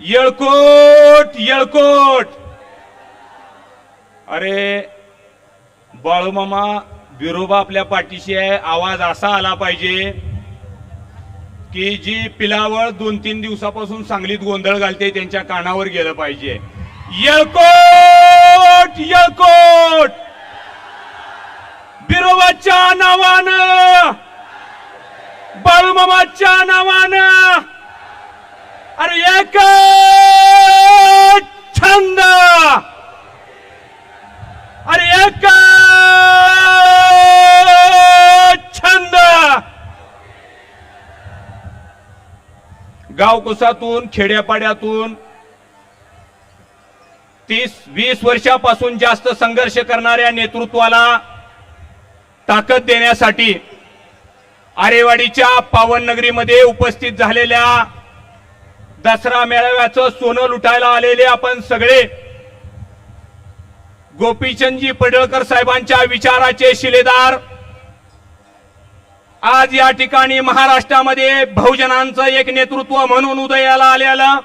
येळकोट येळकोट. अरे बाळूमामा विरोबा आपल्या पाठीशी आहे. आवाज असा आला पाहिजे की जी पिलावळ दोन तीन दिवसापासून सांगलीत गोंधळ घालते त्यांच्या कानावर गेलं पाहिजे. येळकोट येळकोट. बिरोबाच्या नावानं बाळूमामाच्या नावानं अरे एक छंद! अरे एक छंद! गावकुसातून खेड्यापाड्यातून तीस वीस वर्षापासून जास्त संघर्ष करणाऱ्या नेतृत्वाला ताकद देण्यासाठी आरेवाडीच्या पावन नगरीमध्ये उपस्थित झालेल्या दसरा मेळाव्याचं सोनं लुटायला आलेले आपण सगळे. गोपीचंदजी पडळकर साहेबांच्या विचाराचे शिलेदार. आज या ठिकाणी महाराष्ट्रामध्ये बहुजनांचं एक नेतृत्व म्हणून उदयाला आलेलं.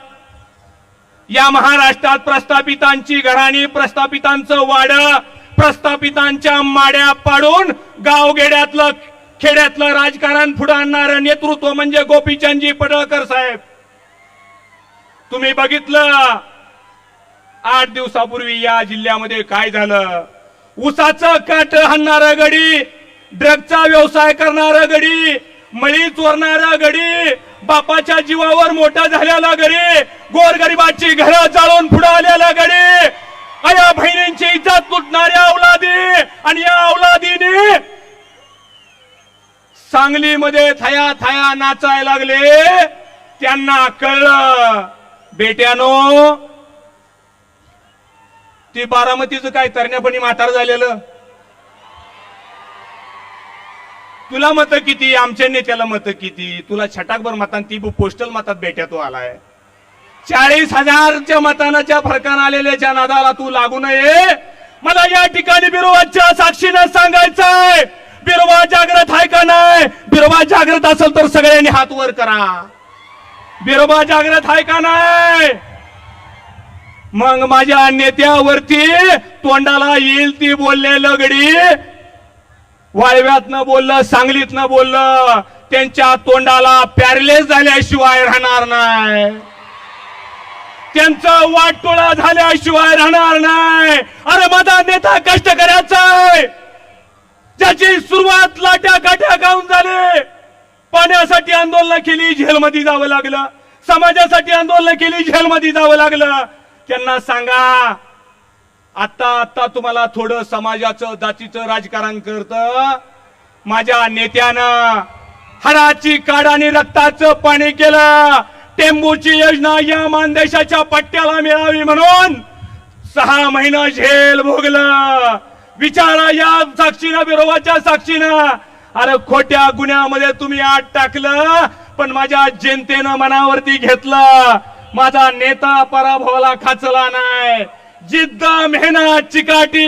या महाराष्ट्रात प्रस्थापितांची घराणी प्रस्थापितांचं वाड प्रस्थापितांच्या माड्या पाडून गावगेड्यातलं खेड्यातलं राजकारण पुढे आणणारं नेतृत्व म्हणजे गोपीचंदजी पडळकर साहेब. तुम्ही बघितलं? आठ दिवसापूर्वी या जिल्ह्यामध्ये काय झालं? उसाचं काट हाणणारा गडी ड्रगचा व्यवसाय करणारा गडी मळी चोरणारा गडी बापाच्या जीवावर मोठा झालेला गडी गोरगरिबाची घरं जाळून पुढे आलेला गडी अया बहिणींची इज्जत तुटणाऱ्या अवलादी आणि या अवलादीने सांगलीमध्ये थया थया नाचायला लागले. त्यांना कळलं बेट्यानो ती बारामतीचं काय तरण्यापणी म्हातार झालेलं? तुला मत किती? आमच्या नेत्याला मत किती? तुला छटाकभर मतान ती पोस्टल मतात बेट्या तू आलाय. चाळीस हजारच्या मतानाच्या फरकानं आलेल्याच्या नादाला तू लागू नये मला या ठिकाणी बिरोबाच्या साक्षीनं सांगायचंय. बिरोबा जागृत आहे का नाही? बिरोबा जागृत असेल तर सगळ्यांनी हात वर करा. बिरोबा जागृत आहे का नाही? मग माझ्या नेत्यावरती तोंडाला येईल ती बोलले लगडी. वाळव्यातनं बोललं सांगलीतनं बोललं त्यांच्या तोंडाला पॅरलेस झाल्याशिवाय राहणार नाही. त्यांचा वाटोळा झाल्याशिवाय राहणार नाही. अरे माझा नेता कष्ट करायचा आहे. ज्याची सुरुवात लाट्या काट्या गाऊन झाली. पाण्यासाठी आंदोलन केली जेलमध्ये जावं लागलं. समाजासाठी आंदोलन केली जेलमध्ये जावं लागलं. त्यांना सांगा आता आता तुम्हाला थोडं समाजाचं जातीचं राजकारण करत. माझ्या नेत्यानं हराची काड आणि रक्ताचं पाणी केलं. टेंबूची योजना या मानदेशाच्या पट्ट्याला मिळावी म्हणून सहा महिना झेल भोगलं. विचारा या साक्षीनं बिरोबाच्या साक्षीनं. अरे खोट्या गुन्ह्यामध्ये तुम्ही आत टाकलं पण माझ्या जनतेनं मनावरती घेतलं. माझा नेता पराभवाला खाचला नाही. जिद्द मेहनत चिकाटी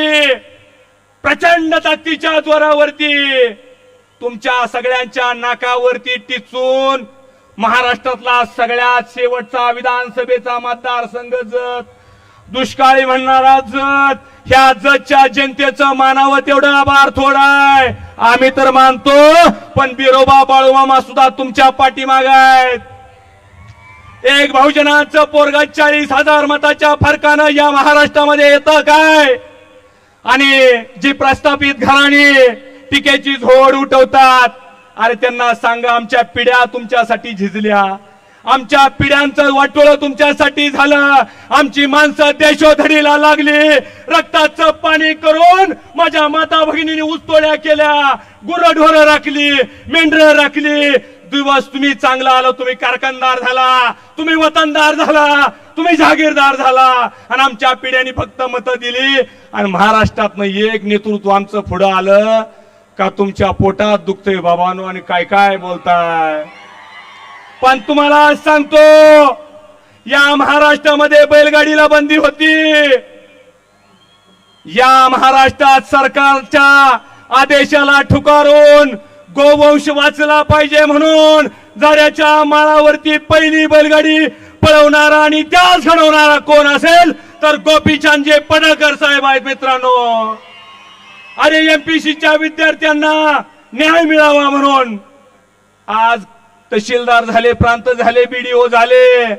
प्रचंड ताकदीच्या जोरावरती तुमच्या सगळ्यांच्या नाकावरती टिचून महाराष्ट्रातला सगळ्यात शेवटचा विधानसभेचा मतदारसंघ जत दुष्काळी म्हणणारा जत ह्या जतच्या जनतेचं मानावं तेवढं आभार थोडाय आम्ही तर मानतो पण बिरोबा बाळूमामा सुद्धा तुमच्या पाठीमाग आहेत. एक बहुजनाचं पोरगा चाळीस हजार मताच्या फरकानं या महाराष्ट्रामध्ये येतं काय? आणि जी प्रस्थापित घराणी टिकेची झोड उठवतात अरे त्यांना सांगा आमच्या पिढ्या तुमच्यासाठी झिजल्या. आमच्या पिढ्यांचं वाटोळ तुमच्यासाठी झालं. आमची माणसं देशोधडीला लागली. रक्ताचं पाणी करून माझ्या माता भगिनीने उस्तोड्या केल्या. गुरढोरं राखली मेंढरं राखली. दिवस तुम्ही चांगला आलो तुम्ही कारखानदार झाला. तुम्ही वतनदार झाला. तुम्ही जागीरदार झाला. आणि आमच्या पिढ्यांनी फक्त मतं दिली. आणि महाराष्ट्रातनं एक नेतृत्व आमचं पुढं आलं. का तुमच्या पोटात दुखतंय बाबानो आणि काय काय बोलताय? पण तुम्हाला आज सांगतो या महाराष्ट्रामध्ये बैलगाडीला बंदी होती. या महाराष्ट्रात सरकारच्या आदेशाला ठुकारून गोवंश वाचला पाहिजे म्हणून जाऱ्याच्या माळावरती पहिली बैलगाडी पळवणारा आणि त्याच घडवणारा कोण असेल तर गोपीचंदजे पडळकर साहेब आहेत मित्रांनो. अरे एमपीसीच्या विद्यार्थ्यांना न्याय मिळावा म्हणून आज तहसीलदार झाले प्रांत झाले बीडीओ झाले.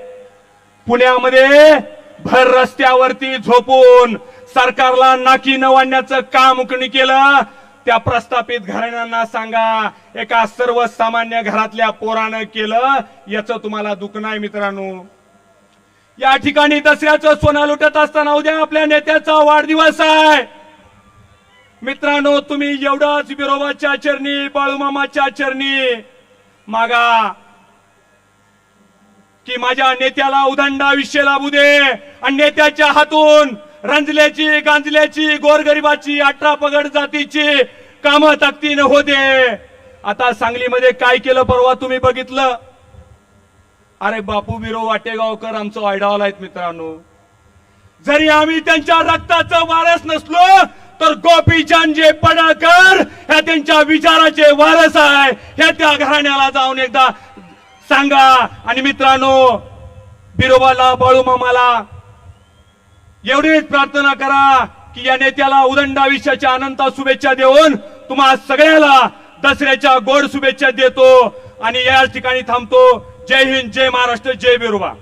पुण्यामध्ये भर रस्त्यावरती झोपून सरकारला नाकी नवाडण्याचं काम कुणी केलं? त्या प्रस्थापित घराण्यांना सांगा एका सर्वसामान्य घरातल्या पोरानं केलं याचं तुम्हाला दुःख नाही मित्रांनो. या ठिकाणी दसऱ्याचं सोनं लुटत असताना उद्या आपल्या नेत्याचा वाढदिवस आहे. मित्रांनो तुम्ही एवढाच बिरोबाच्या चरणी बाळूमामाच्या चरणी मागा. की माझ्या नेत्याला उदंड आयुष्य लाभू दे आणि नेत्याच्या हातून रंजल्याची गांजल्याची गोरगरिबाची अठरा पगड जातीची कामं ताकदीनं होते आता सांगलीमध्ये काय केलं परवा तुम्ही बघितलं? अरे बापू बिरो वाटेगावकर आमचं आयडॉल आहेत मित्रांनो. जरी आम्ही त्यांच्या रक्ताचं वारस नसलो तर गोपीचंद जे ह्या त्यांच्या विचाराचे वारस आहे. हे त्या घराण्याला जाऊन एकदा सांगा. आणि मित्रांनो बिरोबाला बाळूमामाला एवढीच प्रार्थना करा की या नेत्याला उदंड आयुष्याच्या अनंता शुभेच्छा देऊन तुम्हा सगळ्याला दसऱ्याच्या गोड शुभेच्छा देतो. आणि या ठिकाणी थांबतो. जय हिंद जय महाराष्ट्र जय बिरोबा.